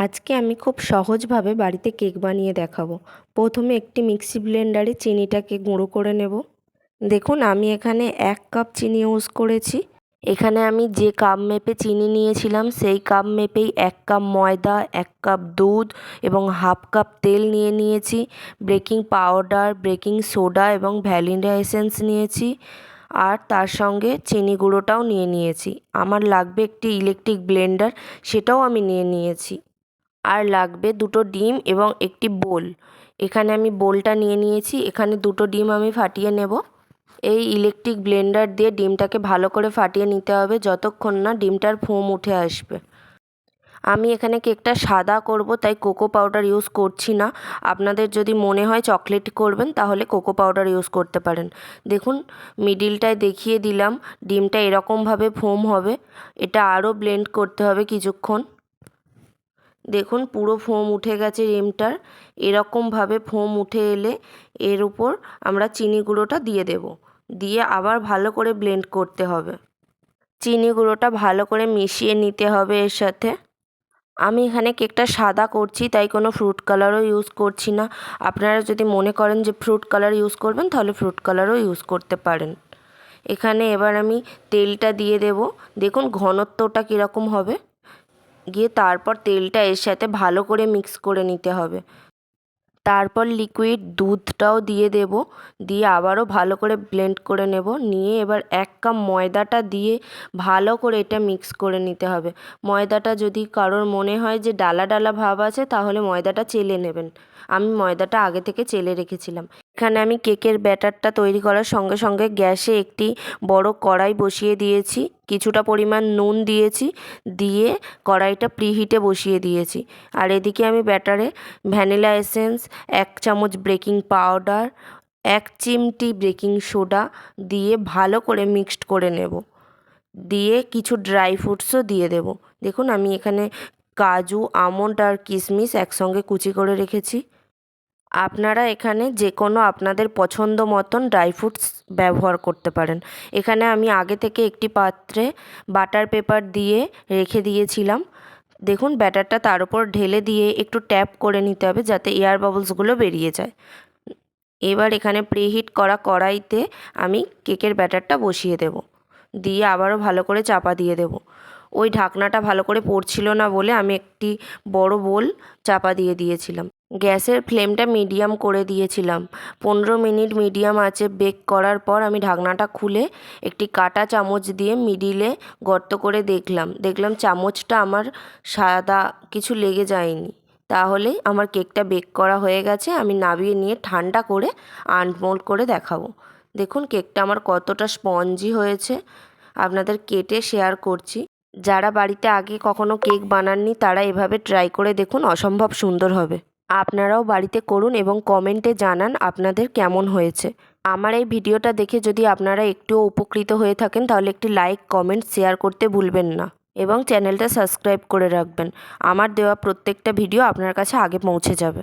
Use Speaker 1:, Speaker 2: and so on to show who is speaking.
Speaker 1: আজকে আমি খুব সহজভাবে বাড়িতে কেক বানিয়ে দেখাবো। প্রথমে একটি মিক্সি ব্লেন্ডারে চিনিটাকে গুঁড়ো করে নেব। দেখুন, আমি এখানে এক কাপ চিনি ইউজ করেছি। এখানে আমি যে কাপ মেপে চিনি নিয়েছিলাম, সেই কাপ মেপেই এক কাপ ময়দা, এক কাপ দুধ এবং হাফ কাপ তেল নিয়ে নিয়েছি। বেকিং পাউডার, বেকিং সোডা এবং ভ্যানিলা এসেন্স নিয়েছি। আর তার সঙ্গে চিনি গুঁড়োটাও নিয়ে নিয়েছি। আমার লাগবে একটি ইলেকট্রিক ব্লেন্ডার, সেটাও আমি নিয়ে নিয়েছি। আর লাগবে দুটো ডিম এবং একটি বোল। এখানে আমি বোলটা নিয়ে নিয়েছি, এখানে দুটো ডিম আমি ফাটিয়ে নেব। এই ইলেকট্রিক ব্লেন্ডার দিয়ে ডিমটাকে ভালো করে ফাটিয়ে নিতে হবে যতক্ষণ না ডিমটার ফোম উঠে আসবে। আমি এখানে কেকটা সাদা করব, তাই কোকো পাউডার ইউজ করছি না। আপনাদের যদি মনে হয় চকলেট করবেন, তাহলে কোকো পাউডার ইউজ করতে পারেন। দেখুন, মিডিলটায় দেখিয়ে দিলাম, ডিমটা এরকমভাবে ফোম হবে। এটা আরও ব্লেন্ড করতে হবে কিছুক্ষণ। দেখুন, পুরো ফোম উঠে গেছে ডিমটার এরকমভাবে ফোম উঠে এলে এর উপর আমরা চিনি গুঁড়োটা দিয়ে দেব। দিয়ে আবার ভালো করে ব্লেন্ড করতে হবে। চিনি গুঁড়োটা ভালো করে মিশিয়ে নিতে হবে এর সাথে। আমি এখানে কেকটা সাদা করছি, তাই কোনো ফ্রুট কালারও ইউজ করছি না। আপনারা যদি মনে করেন যে ফ্রুট কালার ইউজ করবেন, তাহলে ফ্রুট কালারও ইউজ করতে পারেন। এখানে এবার আমি তেলটা দিয়ে দেব। দেখুন, ঘনত্বটা কীরকম হবে। গিয়ে তারপর তেলটা এর সাথে ভালো করে মিক্স করে নিতে হবে। তারপর লিকুইড দুধটাও দিয়ে দেব, দিয়ে আবারও ভালো করে ব্লেন্ড করে নেব। নিয়ে এবার এক কাপ ময়দাটা দিয়ে ভালো করে এটা মিক্স করে নিতে হবে। ময়দাটা যদি কারোর মনে হয় যে ডালা ডালা ভাব আছে, তাহলে ময়দাটা চেলে নেবেন। আমি ময়দাটা আগে থেকে চেলে রেখেছিলাম। এখানে আমি কেকের ব্যাটারটা তৈরি করার সঙ্গে সঙ্গে গ্যাসে একটি বড় কড়াই বসিয়ে দিয়েছি। কিছুটা পরিমাণ নুন দিয়েছি, দিয়ে কড়াইটা প্রিহিটে বসিয়ে দিয়েছি। আর এদিকে আমি ব্যাটারে ভ্যানিলা এসেন্স, এক চামচ বেকিং পাউডার, এক চিমটি বেকিং সোডা দিয়ে ভালো করে মিক্সড করে নেব। দিয়ে কিছু ড্রাই ফ্রুটসও দিয়ে দেব। দেখুন, আমি এখানে কাজু, আমন্ড আর কিশমিশ একসঙ্গে কুচি করে রেখেছি। আপনারা এখানে যে কোনো আপনাদের পছন্দ মতন ড্রাই ফ্রুটস ব্যবহার করতে পারেন। এখানে আমি আগে থেকে একটি পাত্রে বাটার পেপার দিয়ে রেখে দিয়েছিলাম। দেখুন, ব্যাটারটা তার উপর ঢেলে দিয়ে একটু ট্যাপ করে নিতে হবে যাতে এয়ার বাবলসগুলো বেরিয়ে যায়। এবার এখানে প্রিহিট করা কড়াইতে আমি কেকের ব্যাটারটা বসিয়ে দেব। দিয়ে আবারও ভালো করে চাপা দিয়ে দেব। ওই ঢাকনাটা ভালো করে পড়ছিল না বলে আমি একটি বড় বোল চাপা দিয়ে দিয়েছিলাম। গ্যাসের ফ্লেমটা মিডিয়াম করে দিয়েছিলাম। পনেরো মিনিট মিডিয়াম আঁচে বেক করার পর আমি ঢাকনাটা খুলে একটি কাঁটা চামচ দিয়ে মিডিলে গর্ত করে দেখলাম। দেখলাম চামচটা আমার সাদা কিছু লেগে যায়নি। তাহলেই আমার কেকটা বেক করা হয়ে গেছে, আমি নামিয়ে নিয়ে ঠান্ডা করে আনমোল্ড করে দেখাবো। দেখুন, কেকটা আমার কতটা স্পঞ্জি হয়েছে। আপনাদের কেটে শেয়ার করছি। যারা বাড়িতে আগে কখনো কেক বানাননি, তারা এভাবে ট্রাই করে দেখুন, অসম্ভব সুন্দর হবে। আপনারাও বাড়িতে করুন এবং কমেন্টে জানান আপনাদের কেমন হয়েছে। আমার এই ভিডিওটা দেখে যদি আপনারা একটুও উপকৃত হয়ে থাকেন, তাহলে একটি লাইক, কমেন্ট, শেয়ার করতে ভুলবেন না এবং চ্যানেলটা সাবস্ক্রাইব করে রাখবেন। আমার দেওয়া প্রত্যেকটা ভিডিও আপনার কাছে আগে পৌঁছে যাবে।